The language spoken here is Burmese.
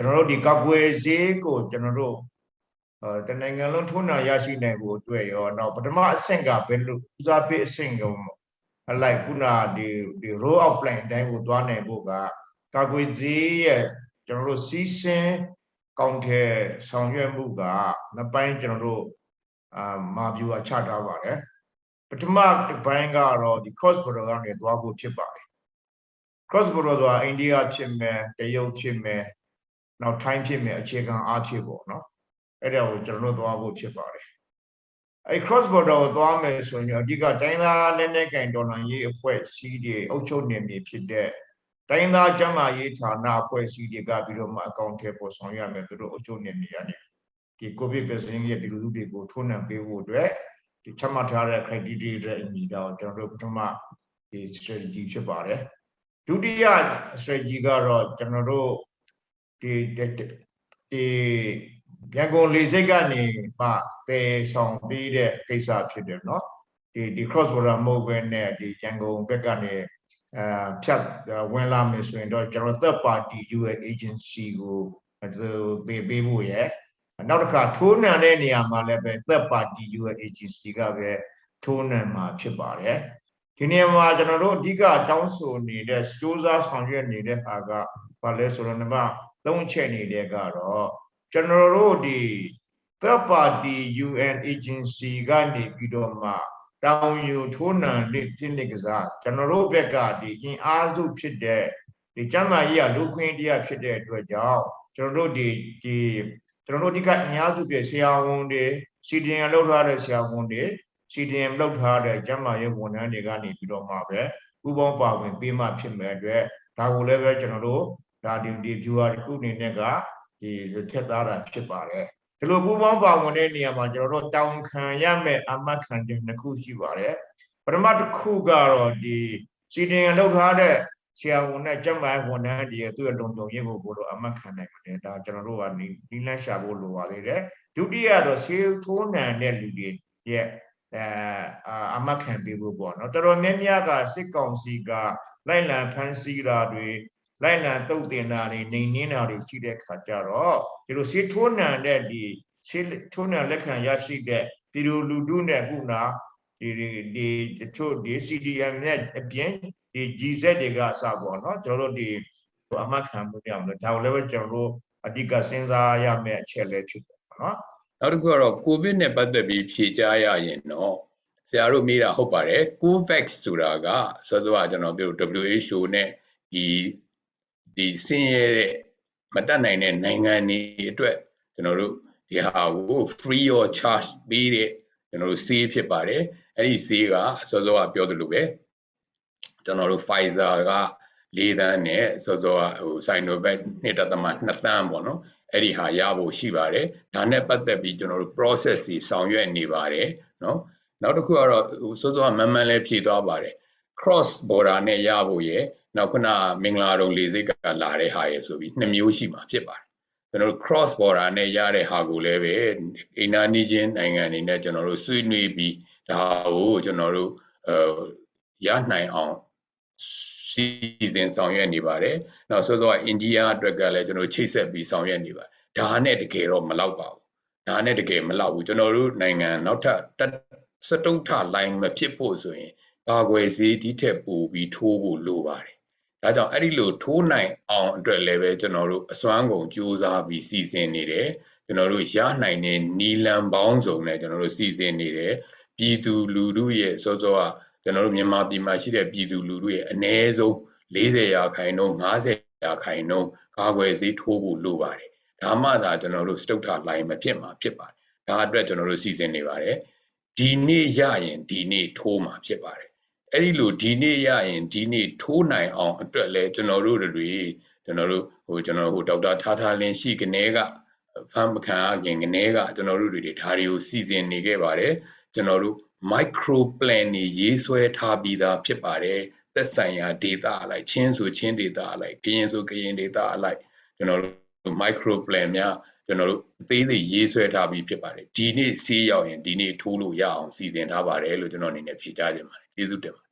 ကျွန်တော်တို့ဒီကောက်ွယ်ဈေးကိုကျွန်တော်တို့အဲတနိုင်ငံလုံးထုံးနှံရရှိနိုင်ဖို့အတွက်ရောတော့ပထမအဆင့်ကဘယ်လိုဦးစားပေးအဆင့်ကိုအလိုက်ခုနဒီဒီ roll out plan အတိုင်းကိုသွားနိုင်ဖို့ကကောက်ွယ်ဈေးရဲ့ကျွန်တော်တို့စီးစင်းကောင်းတဲ့ဆောင်ရွက်မှုကနှစ်ပိုင်းကျွန်တော်တို့အာမာဗျူဟာချထားပါတယ်ပထမတစ်ပိုင်းကတော့ဒီ cross border ကနေသွားဖို့ဖြစ်ပါတယ် cross border ဆိုတာအိန္ဒိယဖြစ်မယ်တရုတ်ဖြစ်မယ် နောက်ထိုင်းဖြစ်မယ်အခြေခံအားဖြင့်ပေါ့နော်အဲ့ဒါကိုကျွန်တော်တို့သွားဖို့ဖြစ်ပါတယ်အဲ့ cross border ကိုသွားမယ်ဆိုရင်အဓိကတိုင်းသားလက်နက်ကင်ဒေါ်လာရေးအဖွဲ့စီးတွေအုပ်ချုပ်နေပြီဖြစ်တဲ့တိုင်းသားကျန်းမာရေးဌာနအဖွဲ့အစည်းတွေကပြီးတော့မှအကောင့်ထဲပေါ်ဆောင်ရမယ်သူတို့အုပ်ချုပ်နေနေရတယ်ဒီ covid vaccine ရဲ့ဒီလူလူတွေကိုထိုးနှံပေးဖို့အတွက်ဒီချမှတ်ထားတဲ့ criteria တွေအညီတော့ကျွန်တော်တို့ပထမဒီ strategy ဖြစ်ပါတယ်ဒုတိယ strategy ကတော့ကျွန်တော်တို့ ဒီဒီရန်ကုန်လေဆိပ်ကနေမှပယ်ဆောင်ပြီးတဲ့ကိစ္စဖြစ်တယ်เนาะဒီဒီ cross border မဟုတ်ဘဲနဲ့ဒီရန်ကုန်ဘက်ကနေအဲဖြတ်ဝင်လာမယ်ဆိုရင်တော့ကျွန်တော် third party UA agency ကိုသူပေးပေးဖို့ရယ်နောက်တစ်ခါထိုးနှံတဲ့နေရာမှာလည်းပဲ third party UA agency ကပဲထိုးနှံမှာဖြစ်ပါတယ် ဒီနေရာမှာကျွန်တော်တို့အဓိကတောင်းဆိုနေတဲ့စ조사ဆောင်ရွက်နေတဲ့ဟာကဘာလဲဆိုတော့နံပါတ် 3ချက်နေတဲ့ကတော့ကျွန်တော်တို့ဒီ third party UN agency ကနေပြီးတော့မှတောင်းယူထိုးနှံတဲ့ဖြစ်နေကစားကျွန်တော်တို့ဘက်ကဒီအင်အားစုဖြစ်တဲ့ဒီကျမ်းမာရေးကလူခွင့်တရားဖြစ်တဲ့အတွက်ကြောင့်ကျွန်တော်တို့ဒီဒီကျွန်တော်တို့ဒီကအင်အားစုပြဆရာဝန်တွေစီဒီအန်လောက်ထားတဲ့ဆရာဝန်တွေ CDM လောက်ထားတဲ့ကျန်းမာရေးဝန်ထမ်းတွေကနေပြီးတော့မှပဲဥပေါင်းပါဝင်ပေးမှဖြစ်မဲ့အတွက်ဒါကိုလည်းပဲကျွန်တော်တို့ ဒါဒီဒီ viewer တစ်ခုအနေနဲ့ကဒီထက်သားတာဖြစ်ပါတယ်ဒီလိုပူပေါင်းပါဝင်တဲ့နေရာမှာကျွန်တော်တို့တောင်းခံရမယ့်အမတ်ခံတဲ့နှစ်ခုရှိပါတယ်ပထမတစ်ခုကတော့ဒီ CDM လောက်ထားတဲ့ဆရာဝန်နဲ့ကျန်းမာရေးဝန်ထမ်းတွေရဲ့သူ့ရဲ့လုံခြုံရေးကိုဘို့လို့အမတ်ခံနိုင်ပါတယ်ဒါကျွန်တော်တို့ကနီးလန်းရှာဖို့လိုပါသေးတယ်ဒုတိယတော့ဆေးထိုးနှံတဲ့လူတွေရဲ့အဲအမခံပေးဖို့ပေါ့နော်တော်တော်များများကစစ်ကောင်စီကလိုက်လံဖမ်းဆီးတာတွေ လိုက်လံတုတ်တင်တာတွေနေနင်းတာတွေရှိတဲ့ခါကျတော့ဒီလိုဆေးထိုးနှံတဲ့ဒီဆေးထိုးနှံလက်ခံရရှိတဲ့ပြည်သူလူထုနဲ့ခုနဒီဒီတချို့ဒီ CDM နဲ့အပြင်ဒီ GZ တွေကအစပေါ့နော်ကျွန်တော်တို့ဒီအမခံမှုရအောင်လို့ဒါကိုလည်းပဲကျွန်တော်တို့အဓိကစဉ်းစားရမယ့်အချက်လည်းဖြစ်တယ်ပေါ့နော်နောက်တစ်ခုကတော့ COVID နဲ့ပတ်သက်ပြီးဖြေကြားရရင်တော့ဆရာတို့မေးတာဟုတ်ပါတယ် COVAX ဆိုတာကဆိုတော့ကျွန်တော်ပြော WHO နဲ့ဒီ ဒီဆင်းရဲတဲ့မတတ်နိုင်တဲ့နိုင်ငံတွေအတွက်ကျွန်တော်တို့ဒီဟာကို free or charge ပေးတဲ့ကျွန်တော်တို့ဆေးဖြစ်ပါတယ်အဲ့ဒီဆေးကအစောစောကပြောသလိုပဲကျွန်တော်တို့ Pfizer က၄သန်းနဲ့အစောစောကဟို Sinovac 1.2သန်းပေါ့နော်အဲ့ဒီဟာရဖို့ရှိပါတယ်ဒါနဲ့ပတ်သက်ပြီးကျွန်တော်တို့ process တွေဆောင်ရွက်နေပါတယ်နော်နောက်တစ်ခုကတော့ဟိုစောစောကမှန်မှန်လေးဖြည့်သွားပါတယ် cross border နဲ့ရဖို့ရယ်နောက်ခုနမင်္ဂလာတုံလေစိတ်ကလာတဲ့ဟာရယ်ဆိုပြီးနှစ်မျိုးရှိမှာဖြစ်ပါတယ်ကျွန်တော်တို့ cross border နဲ့ရတဲ့ဟာကိုလည်းပဲအိန္ဒိနီးချင်းနိုင်ငံတွေနဲ့ကျွန်တော်တို့ဆွေးနွေးပြီးဒါကိုကျွန်တော်တို့အဲရနိုင်အောင်စီစဉ်ဆောင်ရွက်နေပါတယ်။နောက်ဆိုတော့အိန္ဒိယအတွက်ကလည်းကျွန်တော်ချိတ်ဆက်ပြီးဆောင်ရွက်နေပါတယ်။ဒါနဲ့တကယ်တော့မလောက်ပါဘူး။ဒါနဲ့တကယ်မလောက်ဘူးကျွန်တော်တို့နိုင်ငံနောက်ထပ်စတုထလိုင်းမဖြစ်ဖို့ဆိုရင် ကာကွယ်ဆေးဒီထက်ပိုပြီးထိုးဖို့လိုပါတယ်။ဒါကြောင့်အဲ့ဒီလိုထိုးနိုင်အောင်အတွက်လည်းပဲကျွန်တော်တို့အစွမ်းကုန်ကြိုးစားပြီးစီစဉ်နေတယ်။ကျွန်တော်တို့ရနိုင်တဲ့နီလန်ပေါင်းစုံနဲ့ကျွန်တော်တို့စီစဉ်နေတယ်။ပြည်သူလူထုရဲ့စောစောကကျွန်တော်တို့မြန်မာပြည်မှာရှိတဲ့ပြည်သူလူထုရဲ့အ ਨੇ ဆုံး40ရာခိုင်နှုန်း50ရာခိုင်နှုန်းကာကွယ်ဆေးထိုးဖို့လိုပါတယ်။ဒါမှသာကျွန်တော်တို့စတုထလိုင်းမဖြစ်မှာဖြစ်ပါတယ်။ဒါအတွက်ကျွန်တော်တို့စီစဉ်နေပါတယ်။ ဒီနေ့ရရင်ဒီနေ့ထိုးမှာဖြစ်ပါတယ်။အဲ့ဒီလိုဒီနေ့ရရင်ဒီနေ့ထိုးနိုင်အောင်အတွက်လဲကျွန်တော်တို့တွေကျွန်တော်တို့ဟိုကျွန်တော်ဟိုဒေါက်တာထားထားလင်းရှိကနေကဖမ်းမခံရင်ကနေကကျွန်တော်တို့တွေဒါတွေကိုစီစဉ်နေခဲ့ပါတယ်။ကျွန်တော်တို့ micro plan တွေရေးဆွဲထားပြီးသားဖြစ်ပါတယ်သက်ဆိုင်ရာ data အလိုက်ချင်းဆိုချင်း data အလိုက်ကရင်ဆိုကရင် data အလိုက်ကျွန်တော်တို့ micro plan များ ကျွန်တော်တို့အသေးစိတ်ရေးဆွဲထားပြီးဖြစ်ပါတယ်ဒီနေ့စီးရောက်ရင်ဒီနေ့ထိုးလို့ရအောင်စီစဉ်ထားပါတယ်လို့ကျွန်တော်အနေနဲ့ဖြေကြားခြင်းပါတယ်ကျေးဇူးတင်ပါတယ်